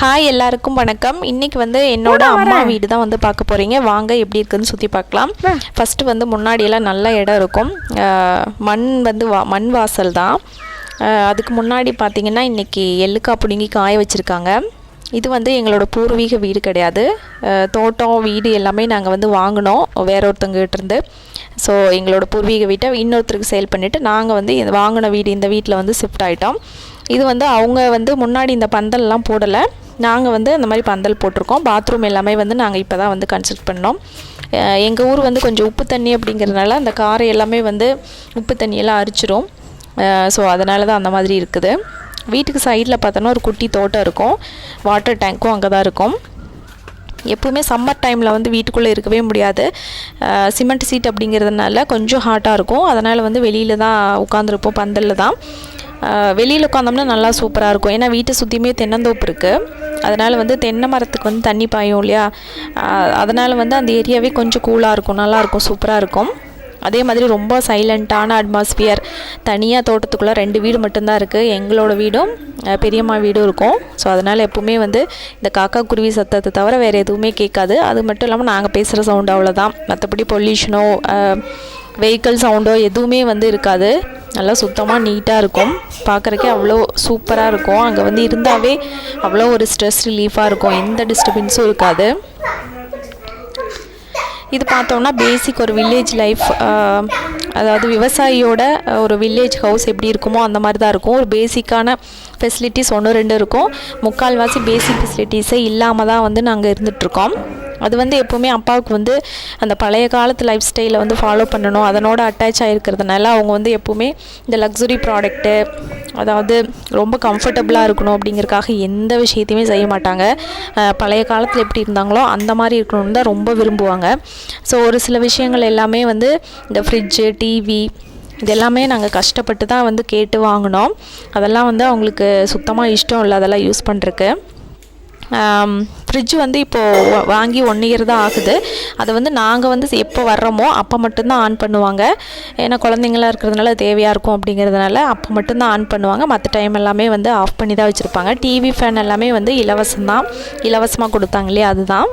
Hi எல்லாருக்கும் வணக்கம். இன்னைக்கு வந்து என்னோட அம்மா வீடு தான் வந்து பார்க்க போகிறீங்க வாங்க எப்படி இருக்குன்னு சுற்றி பார்க்கலாம். ஃபஸ்ட்டு வந்து முன்னாடியெல்லாம் நல்ல இடம் இருக்கும். மண் வந்து வா மண் வாசல் தான். அதுக்கு முன்னாடி பார்த்தீங்கன்னா இன்றைக்கி எள்ளுக்கா பிடுங்கி காய வச்சுருக்காங்க. இது வந்து எங்களோட பூர்வீக வீடு கிடையாது. தோட்டம் வீடு எல்லாமே நாங்கள் வந்து வாங்கினோம். வேற ஒருத்தவங்ககிட்ட இருந்து. ஸோ எங்களோட பூர்வீக வீட்டை இன்னொருத்தருக்கு சேல் பண்ணிவிட்டு நாங்கள் வந்து வாங்கின வீடு இந்த வீட்டில் வந்து ஷிஃப்ட் ஆகிட்டோம் இது வந்து அவங்க வந்து முன்னாடி இந்த பந்தல்லாம் போடலை. நாங்கள் வந்து அந்த மாதிரி பந்தல் போட்டிருக்கோம். பாத்ரூம் எல்லாமே வந்து நாங்கள் இப்போ தான் வந்து கன்சல்ட் பண்ணோம். எங்கள் ஊர் வந்து கொஞ்சம் உப்பு தண்ணி அப்படிங்கிறதுனால அந்த காரை எல்லாமே வந்து உப்பு தண்ணியெல்லாம் அரிச்சிரும். ஸோ அதனால தான் அந்த மாதிரி இருக்குது. வீட்டுக்கு சைடில் பார்த்தோன்னா ஒரு குட்டி தோட்டம் இருக்கும். வாட்டர் டேங்க்கும் அங்கே தான் இருக்கும். எப்போவுமே சம்மர் டைமில் வந்து வீட்டுக்குள்ளே இருக்கவே முடியாது. சிமெண்ட் சீட் அப்படிங்கிறதுனால கொஞ்சம் ஹாட்டாக இருக்கும். அதனால் வந்து வெளியில் தான் உட்காந்துருப்போம் பந்தலில் தான். வெளியில் உட்காந்தோம்னா நல்லா சூப்பராக இருக்கும். ஏன்னா வீட்டை சுற்றியுமே தென்னந்தோப்பு இருக்குது அதனால் வந்து தென்னை மரத்துக்கு வந்து தண்ணி பாயும் இல்லையா? அதனால் வந்து அந்த ஏரியாவே கொஞ்சம் கூலாக இருக்கும் நல்லாயிருக்கும் சூப்பராக இருக்கும். அதே மாதிரி ரொம்ப சைலண்ட்டான அட்மாஸ்பியர் தனியாக தோட்டத்துக்குள்ளே ரெண்டு வீடு மட்டும்தான் இருக்குது எங்களோட வீடும் பெரியம்மா வீடும் இருக்கும். ஸோ அதனால் எப்போவுமே வந்து இந்த காக்கா குருவி சத்தத்தை தவிர வேறு எதுவுமே கேட்காது. அது மட்டும் இல்லாமல் நாங்கள் பேசுகிற சவுண்டு அவ்வளோதான் மற்றபடி பொல்யூஷனோ வெஹிக்கிள் சவுண்டோ எதுவுமே வந்து இருக்காது. நல்லா சுத்தமாக நீட்டாக இருக்கும். பார்க்குறக்கே அவ்வளோ சூப்பராக இருக்கும். அங்கே வந்து இருந்தாவே அவ்வளோ ஒரு ஸ்ட்ரெஸ் ரிலீஃபாக இருக்கும். எந்த டிஸ்டர்பன்ஸும் இருக்காது. இது பார்த்தோம்னா பேசிக் ஒரு வில்லேஜ் லைஃப் அதாவது விவசாயியோட ஒரு வில்லேஜ் ஹவுஸ் எப்படி இருக்குமோ அந்த மாதிரி தான் இருக்கும். ஒரு பேசிக்கான ஃபெசிலிட்டிஸ் ஒன்று ரெண்டு இருக்கும். முக்கால்வாசி பேசிக் ஃபெசிலிட்டிஸே இல்லாமல் தான் வந்து நாங்கள் இருந்துகிட்ருக்கோம் அது வந்து எப்போவுமே அப்பாவுக்கு வந்து அந்த பழைய காலத்து லைஃப் ஸ்டைலை வந்து ஃபாலோ பண்ணணும். அதனோட அட்டாச் ஆகிருக்கிறதுனால அவங்க வந்து எப்போவுமே இந்த லக்ஸுரி ப்ராடக்ட்டு அதாவது ரொம்ப கம்ஃபர்டபுளாக இருக்கணும் அப்படிங்கிறக்காக எந்த விஷயத்தையுமே செய்ய மாட்டாங்க. பழைய காலத்தில் எப்படி இருந்தாங்களோ அந்த மாதிரி இருக்கணும்னு தான் ரொம்ப விரும்புவாங்க. ஸோ ஒரு சில விஷயங்கள் எல்லாமே வந்து இந்த ஃப்ரிட்ஜு டிவி இது எல்லாமே நாங்கள் கஷ்டப்பட்டு தான் வந்து கேட்டு வாங்கினோம். அதெல்லாம் வந்து அவங்களுக்கு சுத்தமாக இஷ்டம் இல்லை அதெல்லாம் யூஸ் பண்ணுறக்கு ஃப்ரிட்ஜ் வந்து இப்போது வாங்கி ஒன் இயர் தான் ஆகுது. அதை வந்து நாங்கள் வந்து எப்போ வர்றோமோ அப்போ மட்டும்தான் ஆன் பண்ணுவாங்க. ஏன்னா குழந்தைங்களாம் இருக்கிறதுனால அது தேவையாக இருக்கும் அப்படிங்கிறதுனால அப்போ மட்டும்தான் ஆன் பண்ணுவாங்க. மற்ற டைம் எல்லாமே வந்து ஆஃப் பண்ணி தான் வச்சுருப்பாங்க. டிவி ஃபேன் எல்லாமே வந்து இலவசம் தான். இலவசமாக கொடுத்தாங்க இல்லையா? அதுதான்.